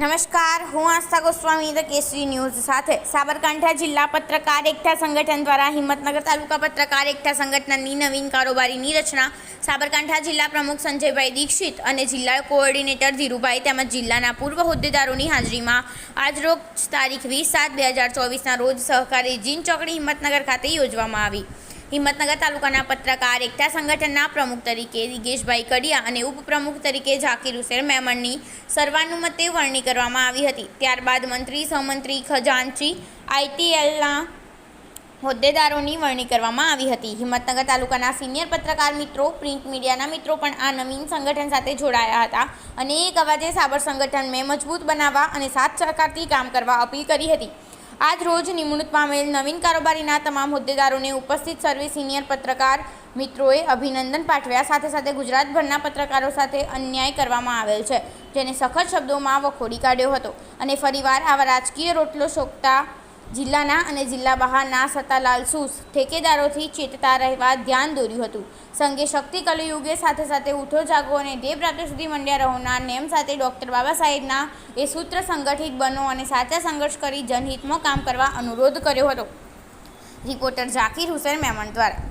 નમસ્કાર, હું આસ્થા Goswami the Kesari news સાથે સાબરકાંઠા જિલ્લા પત્રકાર એકતા સંગઠન દ્વારા હિંમતનગર તાલુકા પત્રકાર એકતા સંગઠનની નવીન કારોબારીની રચના સાબરકાંઠા જિલ્લા પ્રમુખ સંજયભાઈ દીક્ષિત અને જિલ્લા કોઓર્ડિનેટર ધીરુભાઈ તેમજ જિલ્લાના પૂર્વ હોદ્દેદારોની હાજરીમાં આજરોજ તારીખ વીસ સાત બે હજાર ચોવીસના રોજ સહકારી જીન ચોકડી હિંમતનગર ખાતે યોજવામાં આવી. હિંમતનગર તાલુકાના પત્રકાર, એકતા સંગઠનના પ્રમુખ તરીકે દિગેશભાઈ કડિયા અને ઉપપ્રમુખ તરીકે ઝાકીર હુસેન મેમણની સર્વાનુમતે વરણી કરવામાં આવી હતી. ત્યારબાદ મંત્રી, સહમંત્રી ખજાનચી, આઈટીએલના હોદ્દેદારોની વરણી કરવામાં આવી હતી. હિંમતનગર તાલુકાના સિનિયર પત્રકાર મિત્રો, પ્રિન્ટ મીડિયાના મિત્રો પણ આ નવીન સંગઠન સાથે જોડાયા હતા અને એક અવાજે સાબર સંગઠન મેં મજબૂત બનાવવા અને સાથ સહકારથી કામ કરવા અપીલ કરી હતી. આજ રોજ નિમણૂક પામેલ નવીન કારોબારીના તમામ હોદ્દેદારોને ઉપસ્થિત સર્વે સિનિયર પત્રકાર મિત્રોએ અભિનંદન પાઠવ્યા. સાથે સાથે ગુજરાતભરના પત્રકારો સાથે અન્યાય કરવામાં આવેલ છે, જેને સખત શબ્દોમાં વખોડી કાઢ્યો હતો. અને ફરીવાર આવા રાજકીય રોટલો શોકતા જિલ્લાના અને જિલ્લા બહારના સત્તાલાલ સૂસ ઠેકેદારોથી ચેતતા રહેવા ધ્યાન દોર્યું હતું. સંઘે શક્તિ કલયુગે સાથે સાથે ઉઠો જાગો અને દેવ રાત્રે સુધી મંડ્યા રહોના નેમ સાથે ડૉક્ટર બાબા સાહેબના એ સૂત્ર સંગઠિત બનો અને સાચા સંઘર્ષ કરી જનહિતમાં કામ કરવા અનુરોધ કર્યો હતો. રિપોર્ટર ઝાકીર હુસેન મેમણ દ્વારા.